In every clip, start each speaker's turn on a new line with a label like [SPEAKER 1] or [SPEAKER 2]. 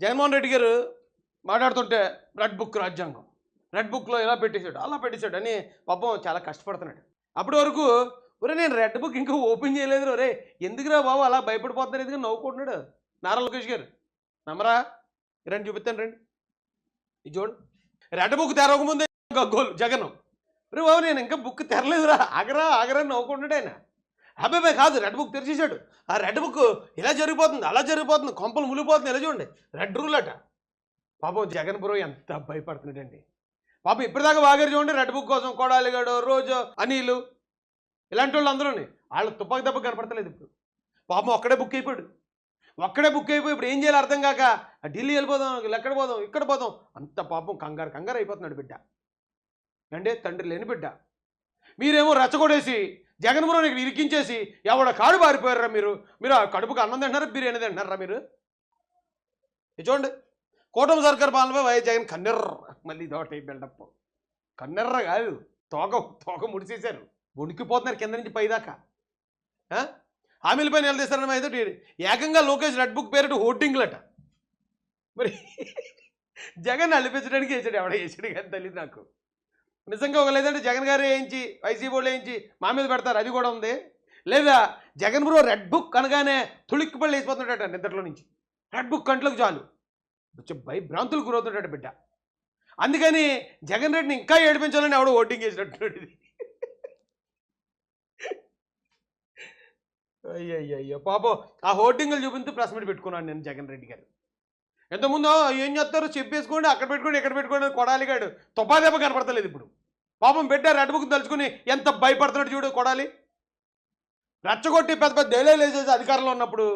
[SPEAKER 1] జగన్మోహన్ రెడ్డి గారు మాట్లాడుతుంటే red book రాజ్యాంగం. రెడ్ బుక్లో ఇలా పెట్టేశాడు అలా పెట్టేశాడు అని పాపం చాలా కష్టపడుతున్నాడు. అప్పటి వరకు ఒరే నేను రెడ్ బుక్ ఇంకా ఓపెన్ చేయలేదు రే ఎందుకురా బాబు అలా భయపడిపోతున్నారు? ఎందుకు నవ్వుకుంటున్నాడు? నారా లోకేష్ గారు నమ్మరా? రండి చూపిస్తాను రండి. ఇది చూడు. రెడ్ బుక్ తెరవకముందే గగ్గోలు జగన్. రే బాబు నేను ఇంకా బుక్ తెరలేదురా. ఆగరా ఆగరా నవ్వుకుంటున్నాడు ఆయన. అబ్బాయి కాదు రెడ్ బుక్ తెరిచేశాడు. ఆ రెడ్ బుక్ ఇలా జరిగిపోతుంది అలా జరిగిపోతుంది కొంపలు ములిపోతుంది ఇలా చూడండి. రెడ్ రూల్ అట పాపం జగన్ బ్రో ఎంత భయపడుతున్నాడండి. పాపం ఇప్పటిదాకా వాగారు చూడండి రెడ్ బుక్ కోసం కోడాలిగాడు రోజు అనిలు ఇలాంటి వాళ్ళు అందరూ వాళ్ళ తుపాకి దెబ్బ కనపడతలేదు ఇప్పుడు. పాపం ఒక్కడే బుక్ అయిపోయాడు. ఒక్కడే బుక్ అయిపోయి ఇప్పుడు ఏం చేయాలి అర్థం కాక ఆ ఢిల్లీ వెళ్ళిపోదాం ఎక్కడ పోదాం ఇక్కడ పోదాం అంత పాపం కంగారు కంగారు అయిపోతున్నాడు బిడ్డ. అంటే తండ్రి లేని బిడ్డ. మీరేమో రెచ్చగొడేసి జగన్మోహన్ ఇక్కడ ఇరికించేసి ఎవడ కాడు పారిపోయారా మీరు? మీరు ఆ కడుపుకు అన్నం తింటున్నారా బిర్యానీ తింటున్నారా మీరు? చూడండి. కూటమి సర్కార్ పాలనపై వైఎస్ జగన్ కన్నెర్ర. మళ్ళీ దోట బిల్డప్ కన్నెర్ర కాదు తోక తోక ముడిసేశారు. ఉనికిపోతున్నారు కింద నుంచి పైదాకా. హామీలపై నిలదీస్తారని అయితే ఏకంగా లోకేష్ రెడ్ బుక్ పేరిట హోర్డింగ్లట. మరి జగన్ అలిపించడానికి వేసాడు ఎవడ వేసాడు కానీ తెలియదు నాకు. నిజంగా ఒక లేదంటే జగన్ గారు వేయించి వైసీపీ వాళ్ళు వేయించి మా మీద పెడతారు. అది కూడా ఉంది. లేదా జగన్ బ్రో రెడ్ బుక్ అనగానే తుళిక్కిపళ్ళు వేసిపోతుంటాట నిద్రలో నుంచి. రెడ్ బుక్ కంట్లోకి చాలు. భయభ్రాంతులు గురవుతుంటాడు బిడ్డ. అందుకని జగన్ రెడ్డిని ఇంకా ఏడిపించాలని ఎవడో ఓటింగ్ చేసినట్టు ఇది. అయ్యయ్యో పాపం. ఆ హోర్డింగ్లు చూపించి ప్రెస్ మీట్ పెట్టుకున్నాను నేను జగన్ రెడ్డి గారు. ఎంతముందో ఏం చేస్తారు? చెప్పేసుకోండి అక్కడ పెట్టుకోండి ఇక్కడ పెట్టుకోండి కొడాలిగాడు తుపా దెబ్బ కనపడతలేదు ఇప్పుడు. పాపం బిడ్డ రెడ్ బుక్ తలుచుకుని ఎంత భయపడుతున్నాడు చూడు కొడాలి. రెచ్చగొట్టి పెద్ద పెద్ద డైలాగులు వేసేసి అధికారంలో ఉన్నప్పుడు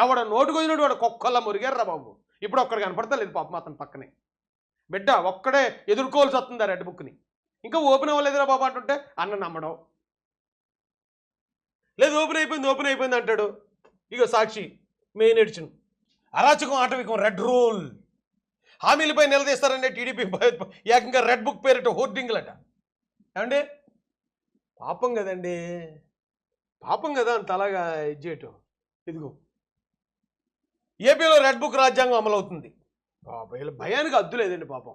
[SPEAKER 1] ఎవడ నోటుకు వచ్చినట్టు వాడు కుక్కల్లా మురిగారు బాబు. ఇప్పుడు ఒక్కడ కనపడతలేదు పాపం అతని పక్కనే. బిడ్డ ఒక్కడే ఎదుర్కోవాల్సి వస్తుంది ఆ రెడ్ బుక్ని ఇంకా ఓపెన్ అవ్వలేదురా బాబు అంటుంటే అన్న నమ్మడం. లేదు ఓపెన్ అయిపోయింది ఓపెన్ అయిపోయింది అంటాడు. ఇక సాక్షి మెయిన్ ఎడిషన్. అరాచకం ఆటవికం రెడ్ రూల్. హామీలపై నిలదీస్తారంటే టీడీపీ ఏకంగా రెడ్ బుక్ పేరిట హోర్డింగ్లట. ఏమండి? పాపం కదండి. పాపం కదా అంత అలాగా ఇది ఇదిగో. ఏపీలో రెడ్ బుక్ రాజ్యాంగం అమలవుతుంది. బాబా భయానికి అద్దు లేదండి పాపం.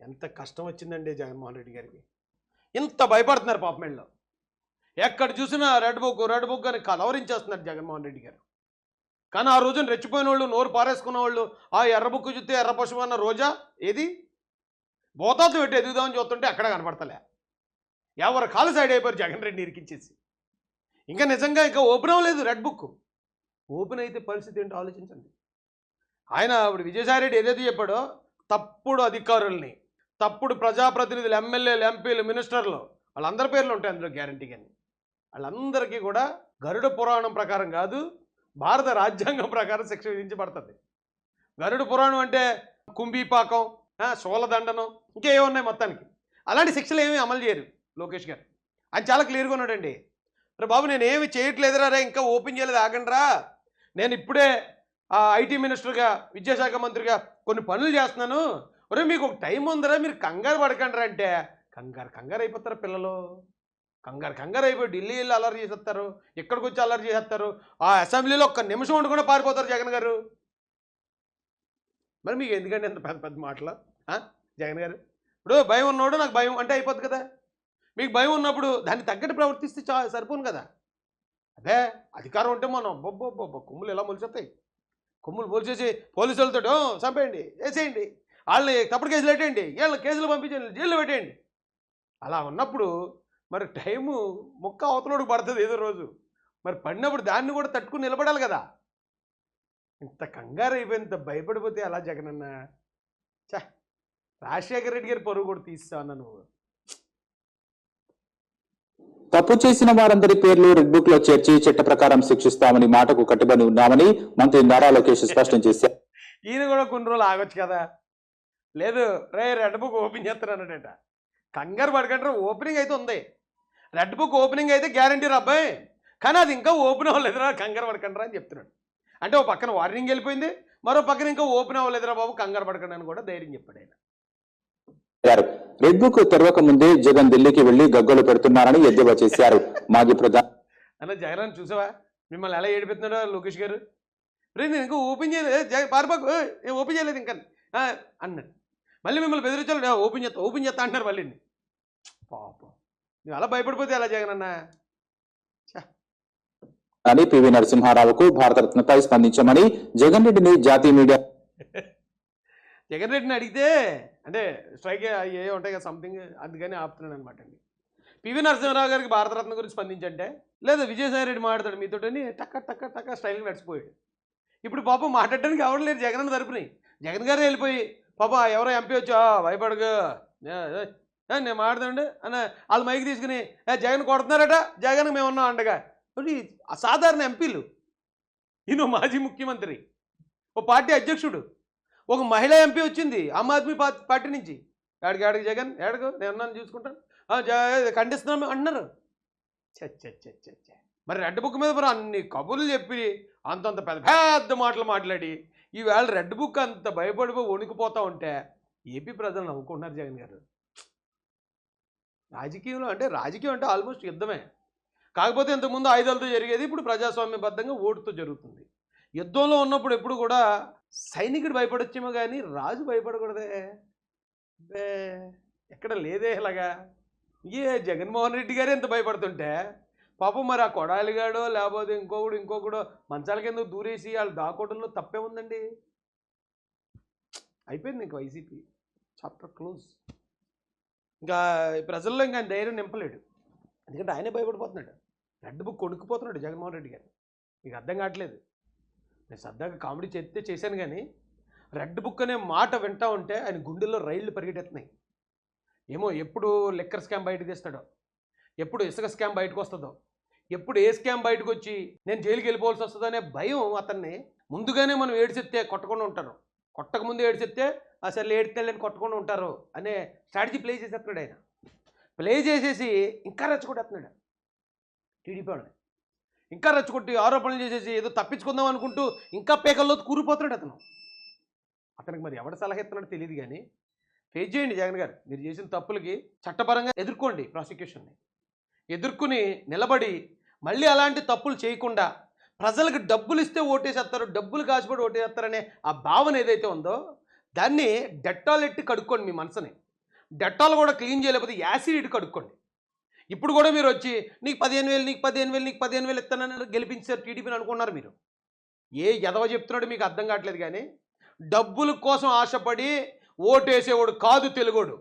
[SPEAKER 1] ఎంత కష్టం వచ్చిందండి జగన్మోహన్ రెడ్డి గారికి ఇంత భయపడుతున్నారు పాపం వీళ్ళు ఎక్కడ చూసినా రెడ్ బుక్ రెడ్ బుక్ అని కలవరించేస్తున్నారు జగన్మోహన్ రెడ్డి గారు. కానీ ఆ రోజున రెచ్చిపోయిన వాళ్ళు నోరు పారేసుకున్న వాళ్ళు ఆ ఎర్ర బుక్ చూస్తే ఎర్ర పశువు అన్న రోజా? ఏది? బోతాతో పెట్టి ఎదుగుదామని చూస్తుంటే అక్కడ కనపడతలే. ఎవరు కాలు సైడ్ అయిపోయారు జగన్ రెడ్డి ఇరికించేసి. ఇంకా నిజంగా ఇంకా ఓపెన్ అవ్వలేదు రెడ్ బుక్. ఓపెన్ అయితే పరిస్థితి ఏంటో ఆలోచించండి. ఆయన ఇప్పుడు విజయసాయిరెడ్డి ఏదైతే చెప్పాడో తప్పుడు అధికారుల్ని తప్పుడు ప్రజాప్రతినిధులు ఎమ్మెల్యేలు ఎంపీలు మినిస్టర్లు వాళ్ళందరి పేర్లు ఉంటాయి అందులో గ్యారంటీ కానీ వాళ్ళందరికీ కూడా గరుడ పురాణం ప్రకారం కాదు భారత రాజ్యాంగం ప్రకారం శిక్ష విధించబడుతుంది. గరుడ పురాణం అంటే కుంభీపాకం శూలదండనం ఇంకేమో ఉన్నాయి మొత్తానికి. అలాంటి శిక్షలు ఏమీ అమలు చేయరు లోకేష్ గారు. ఆయన చాలా క్లియర్గా ఉన్నాడండి. రే బాబు నేను ఏమి చేయట్లేదురా రే ఇంకా ఓపెన్ చేయలేదు ఆగండ్రా. నేను ఇప్పుడే ఐటీ మినిస్టర్గా విద్యాశాఖ మంత్రిగా కొన్ని పనులు చేస్తున్నాను. ఒరే మీకు ఒక టైం ఉందిరా మీరు కంగారు పడకండి అంటే కంగారు కంగారు అయిపోతారు పిల్లలు. కంగారు కంగారు అయిపోయి ఢిల్లీ వెళ్ళి అల్లరి చేసేస్తారు. ఎక్కడికి వచ్చి అల్లరి చేసేస్తారు. ఆ అసెంబ్లీలో ఒక్క నిమిషం ఉండకుండా పారిపోతారు జగన్ గారు. మరి మీకు ఎందుకంటే ఎంత పెద్ద పెద్ద మాటలు? జగన్ గారు? ఇప్పుడు భయం ఉన్నోడు నాకు భయం అంటే అయిపోద్ది కదా. మీకు భయం ఉన్నప్పుడు దాన్ని తగ్గట్టు ప్రవర్తిస్తే చా సరిపోను కదా. అదే అధికారం ఉంటే మనం. బొబ్బొబ్బొబ్బ కొమ్ములు ఎలా మొలిచేస్తాయి? కొమ్ములు మొలిచేసి పోలీసులతో చంపేయండి వేసేయండి. వాళ్ళని తప్పుడు కేసులు పెట్టేయండి వీళ్ళని కేసులు పంపించండి జైల్లో పెట్టేయండి. అలా ఉన్నప్పుడు మరి టైము ముక్క అవతలోడికి పడుతుంది ఏదో రోజు. మరి పడినప్పుడు దాన్ని కూడా తట్టుకుని నిలబడాలి కదా. ఇంత కంగారు అయిపోయి ఇంత భయపడిపోతే అలా జగనన్న? చా రాజశేఖర రెడ్డి గారి పరువు కూడా తీస్తా అన్న నువ్వు.
[SPEAKER 2] తప్పు చేసిన వారందరి పేర్లు రెడ్ బుక్లో చేర్చి చట్ట ప్రకారం శిక్షిస్తామని మాటకు కట్టుబడి ఉన్నామని మంత్రి నారా లోకేష్ స్పష్టం చేశారు.
[SPEAKER 1] ఈయన కూడా కొన్ని రోజులు ఆగొచ్చు కదా. లేదు రే రెడ్ బుక్ ఓపెన్ చేస్తానన్నాడట. కంగారు పడకంటారు ఓపెనింగ్ అయితే ఉంది. రెడ్ బుక్ ఓపెనింగ్ అయితే గ్యారంటీ రా అబ్బాయి. కానీ అది ఇంకా ఓపెన్ అవ్వలేదురా కంగారు పడకండి అని చెప్తున్నాడు. అంటే ఓ పక్కన వార్నింగ్ వెళ్ళిపోయింది మరో పక్కన ఇంకా ఓపెన్ అవ్వలేదురా బాబు కంగారు పడకండి అని కూడా ధైర్యం చెప్పాడు ఆయన.
[SPEAKER 2] రెడ్ బుక్ తెరవక ముందే జగన్ ఢిల్లీకి వెళ్ళి గగ్గోలు పెడుతున్నారని ఎద్దేవా చేశారు మాజీ ప్రధాని
[SPEAKER 1] అన్న జగన్ చూసావా? మిమ్మల్ని ఎలా ఏడిపెత్తున్నాడో లోకేష్ గారు? రే నేను ఇంకా ఓపెన్ చేయలేదు పారిపోకు ఓపెన్ చేయలేదు ఇంకా. అన్నాడు. మళ్ళీ మిమ్మల్ని బెదిరించాలి ఓపెన్ చేస్తా ఓపెన్ చేస్తా అంటున్నారు మళ్ళీ. పాపం. నువ్వు అలా భయపడిపోతే ఎలా జగన్ అన్న
[SPEAKER 2] అని పివి నరసింహారావుకు భారతరత్నపై స్పందించమని జగన్ రెడ్డిని జాతీయ మీడియా
[SPEAKER 1] జగన్ రెడ్డిని అడిగితే అంటే స్ట్రైక్ ఏ ఉంటాయి కదా సంథింగ్ అందుకని ఆపుతున్నాడు అనమాట అండి. పివి నరసింహరావు గారికి భారతరత్న గురించి స్పందించంటే లేదా విజయసాయి రెడ్డి మాట్లాడతాడు మీతోటని టక్క టక్క టక్క స్టైల్గా నడిచిపోయాడు. ఇప్పుడు పాపం మాట్లాడడానికి ఎవరు లేరు జగన్ అన్న తరపుని. జగన్ గారు వెళ్ళిపోయి పాప ఎవరో ఎంపీ వచ్చా భయపడగా నేను మాట్లాడండి అని వాళ్ళు మైకి తీసుకుని జగన్ కొడుతున్నారట జగన్ మేము ఉన్నాం అండగా అసాధారణ ఎంపీలు ఈయన మాజీ ముఖ్యమంత్రి ఓ పార్టీ అధ్యక్షుడు ఒక మహిళా ఎంపీ వచ్చింది ఆమ్ ఆద్మీ పార్టీ నుంచి ఏడకి ఏడకి జగన్ ఏడకు నేను ఉన్నాను చూసుకుంటాను జ- ఖండిస్తున్నాం అన్నారు చ్చ, మరి రెడ్ బుక్ మీద మరి అన్ని కబుర్లు చెప్పి అంతంత పెద్ద పెద్ద మాటలు మాట్లాడి ఈవేళ రెడ్ బుక్ అంత భయపడిపోయి వణికిపోతూ ఉంటే ఏపీ ప్రజలు నవ్వుకుంటున్నారు జగన్ గారు రాజకీయంలో అంటే రాజకీయం అంటే ఆల్మోస్ట్ యుద్ధమే కాకపోతే ఇంతకుముందు ఆయుధాలతో జరిగేది ఇప్పుడు ప్రజాస్వామ్యబద్ధంగా ఓటుతో జరుగుతుంది. యుద్ధంలో ఉన్నప్పుడు ఎప్పుడు కూడా సైనికుడు భయపడొచ్చేమో కానీ రాజు భయపడకూడదే. అబ్బే, ఎక్కడ లేదే ఇలాగా. ఏ జగన్మోహన్ రెడ్డి గారు ఎంత భయపడుతుంటే పాపం మరి ఆ కొడాలిగాడో లేకపోతే ఇంకొకడు ఇంకొకడు మంచాల కింద దూరేసి వాళ్ళు దాకోవడంలో తప్పే ఉందండి. అయిపోయింది ఇంక వైసీపీ. Chapter close. ఇంకా ప్రజల్లో ఇంకా ధైర్యం నింపలేడు. ఎందుకంటే ఆయనే భయపడిపోతున్నాడు. రెడ్ బుక్ కొనుక్కుపోతున్నాడు జగన్మోహన్ రెడ్డి గారు. మీకు అర్థం కావట్లేదు. నేను సరదాగా కామెడీ చేస్తే చేశాను కానీ రెడ్ బుక్ అనే మాట వింటా ఉంటే ఆయన గుండెల్లో రైళ్ళు పరిగెట్టేస్తున్నాయి ఏమో ఎప్పుడు లెక్కర్ స్కామ్ బయటకు తీస్తాడో ఎప్పుడు ఇసుక స్కామ్ బయటకు వస్తుందో ఎప్పుడు ఏ స్కామ్ బయటకు వచ్చి నేను జైలుకి వెళ్ళిపోవాల్సి వస్తుందో అనే భయం అతన్ని ముందుగానే మనం ఏడిచెత్తే కొట్టకుండా ఉంటారు. కొట్టక ముందు ఏడిచెత్తే అసలు ఏడితేళ్ళని కొట్టకుండా ఉంటారు అనే స్ట్రాటజీ ప్లే చేసేస్తున్నాడు ఆయన. ప్లే చేసేసి ఇంకా రెచ్చగొట్టేస్తున్నాడు. టీడీపీ ఇంకా రెచ్చగొట్టి ఆరోపణలు చేసేసి ఏదో తప్పించుకుందాం అనుకుంటూ ఇంకా పేకల్లో కూరిపోతున్నాడు అతను. అతనికి మరి ఎవడు సలహా ఇస్తున్నాడో తెలియదు కానీ ఫేస్ చేయండి జగన్ గారు. మీరు చేసిన తప్పులకి చట్టపరంగా ఎదుర్కోండి ప్రాసిక్యూషన్ని. ఎదుర్కొని నిలబడి మళ్ళీ అలాంటి తప్పులు చేయకుండా ప్రజలకు డబ్బులు ఇస్తే ఓటేసేస్తారు డబ్బులు కాసిపడి ఓటేసేస్తారనే ఆ భావన ఏదైతే ఉందో దాన్ని డెట్టాల్ ఎట్టి కడుక్కోండి మీ మనసుని. డెట్టాల్ కూడా క్లీన్ చేయలేకపోతే యాసిడ్ ఇటు కడుక్కోండి. ఇప్పుడు కూడా మీరు వచ్చి నీకు పదిహేను వేలు నీకు పదిహేను వేలు నీకు పదిహేను వేలు ఇస్తానని గెలిపించారు టీడీపీని అనుకున్నారు మీరు. ఏ ఎదవ చెప్తున్నాడు మీకు అర్థం కావట్లేదు కానీ డబ్బుల కోసం ఆశపడి ఓటేసేవాడు కాదు తెలుగోడు.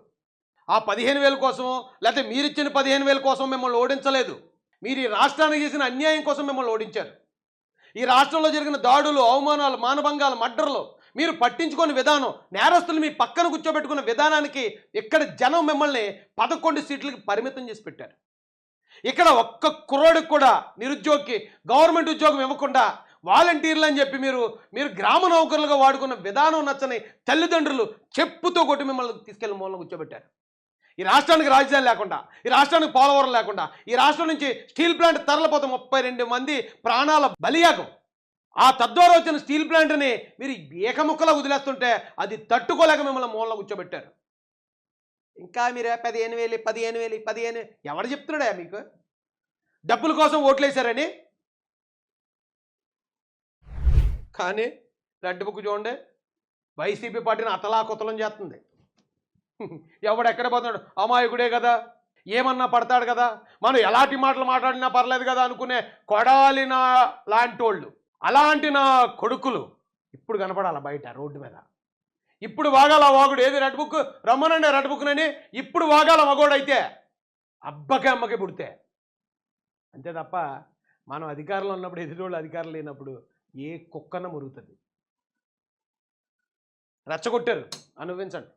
[SPEAKER 1] ఆ పదిహేను వేల కోసం లేకపోతే మీరిచ్చిన పదిహేను వేల కోసం మిమ్మల్ని ఓడించలేదు. మీరు ఈ రాష్ట్రానికి చేసిన అన్యాయం కోసం మిమ్మల్ని ఓడించారు. ఈ రాష్ట్రంలో జరిగిన దాడులు అవమానాలు మానభంగాలు మడ్డర్లు మీరు పట్టించుకున్న విధానం నేరస్తులు మీ పక్కన కూర్చోబెట్టుకున్న విధానానికి ఇక్కడ జనం మిమ్మల్ని పదకొండు సీట్లకి పరిమితం చేసి పెట్టారు. ఇక్కడ ఒక్క కుర్రోడికి కూడా నిరుద్యోగికి గవర్నమెంట్ ఉద్యోగం ఇవ్వకుండా వాలంటీర్లు అని చెప్పి మీరు మీరు గ్రామ నౌకరులుగా వాడుకున్న విధానం నచ్చని తల్లిదండ్రులు చెప్పుతో కొట్టి మిమ్మల్ని తీసుకెళ్ళి మూలన కూర్చోబెట్టారు. ఈ రాష్ట్రానికి రాజధాని లేకుండా ఈ రాష్ట్రానికి పోలవరం లేకుండా ఈ రాష్ట్రం నుంచి స్టీల్ ప్లాంట్ తరలిపోతే ముప్పై రెండు మంది ప్రాణాల బలియాగం. ఆ తద్వారా వచ్చిన స్టీల్ ప్లాంట్ని మీరు ఏకముక్కలా వదిలేస్తుంటే అది తట్టుకోలేక మిమ్మల్ని మూలలో కూర్చోబెట్టారు. ఇంకా మీరు పదిహేను వేలు పదిహేను వేలు పదిహేను ఎవడు చెప్తున్నాడా మీకు? డబ్బుల కోసం ఓట్లేశారని? కానీ రెడ్ బుక్ చూడండి వైసీపీ పార్టీని అతలాకుతలం చేస్తుంది. ఎవడు ఎక్కడ పోతున్నాడు? అమాయకుడే కదా. ఏమన్నా పడతాడు కదా? మనం ఎలాంటి మాటలు మాట్లాడినా పర్లేదు కదా అనుకునే కొడాలి నా లాంటి వాళ్ళు అలాంటి నా కొడుకులు ఇప్పుడు కనపడాల బయట రోడ్డు మీద? ఇప్పుడు వాగాల వాగుడు ఏది? Red book? రమ్మనండి రెడ్ బుక్నని ఇప్పుడు వాగాల మగోడైతే అబ్బకి అమ్మకి పుడితే. అంతే తప్ప మనం అధికారంలో ఉన్నప్పుడు ఎదుటోళ్ళు అధికారం లేనప్పుడు ఏ కుక్కన మురుగుతుంది. రెచ్చగొట్టారు. అనుభవించండి